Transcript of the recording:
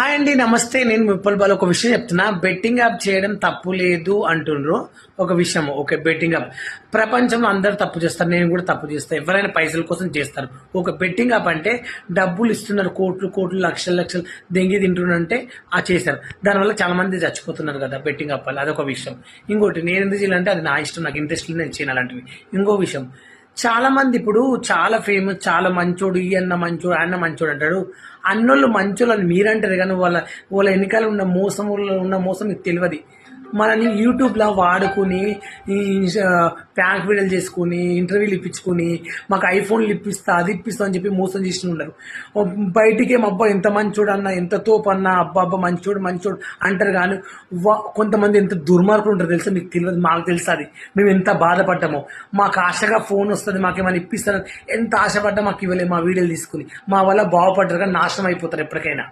Hi అండి నమస్తే. నేను విప్పల్ బాల్. ఒక విషయం చెప్తున్నా. బెట్టింగ్ యాప్ చేయడం తప్పు లేదు అంటుండ్రు. ఒక విషయం ఓకే బెట్టింగ్ యాప్. ప్రపంచంలో అందరు తప్పు చేస్తారు. నేను కూడా తప్పు చేస్తాను ఎవరైనా పైసల కోసం చేస్తారు. ఒక బెట్టింగ్ యాప్ అంటే డబ్బులు ఇస్తున్నారు. కోట్లు కోట్లు లక్షలు లక్షలు దెంగి తింటున్నారంటే ఆ చేశారు. దానివల్ల చాలా మంది చచ్చిపోతున్నారు కదా బెట్టింగ్ యాప్ వల్ల. అదొక విషయం. ఇంకోటి నేను ఎందుకు చేయాలంటే అది నా ఇష్టం నాకు ఇంట్రెస్ట్ నేను చేయాలంటే ఇంకో విషయం చాలా మంది ఇప్పుడు చాలా ఫేమస్ చాలా మంచోడు ఈ అన్న మంచోడు అన్న మంచోడు అంటాడు అన్నోళ్ళు మంచోళ్ళు అని మీరంటారు కానీ వాళ్ళ వాళ్ళ వెనకాల ఉన్న మోసం ఉన్న మోసం మీకు తెలియదు. మనని యూట్యూబ్లో వాడుకుని ప్యాంక్ వీడియోలు చేసుకుని ఇంటర్వ్యూలు ఇప్పించుకుని మాకు ఐఫోన్లు ఇప్పిస్తా అది ఇప్పిస్తా అని చెప్పి మోసం చేసి ఉండరు బయటికి ఏం అబ్బా ఎంత మంచోడు అన్న ఎంత తోపు అన్న అబ్బా అబ్బా మంచోడు మంచోడు అంటారు కానీ వా- కొంతమంది ఎంత దుర్మార్గులు ఉంటారు తెలుసా? మీకు తెలియదు మాకు తెలుసు అది. మేము ఎంత బాధపడ్డామో. మాకు ఆశగా ఫోన్ వస్తుంది మాకేమైనా ఇప్పిస్తారు ఎంత ఆశపడ్డా మాకు ఇవ్వలేదు మా వీడియోలు తీసుకుని. మా వల్ల బాగుపడ్డారు కానీ నాశనం అయిపోతారు ఎప్పటికైనా.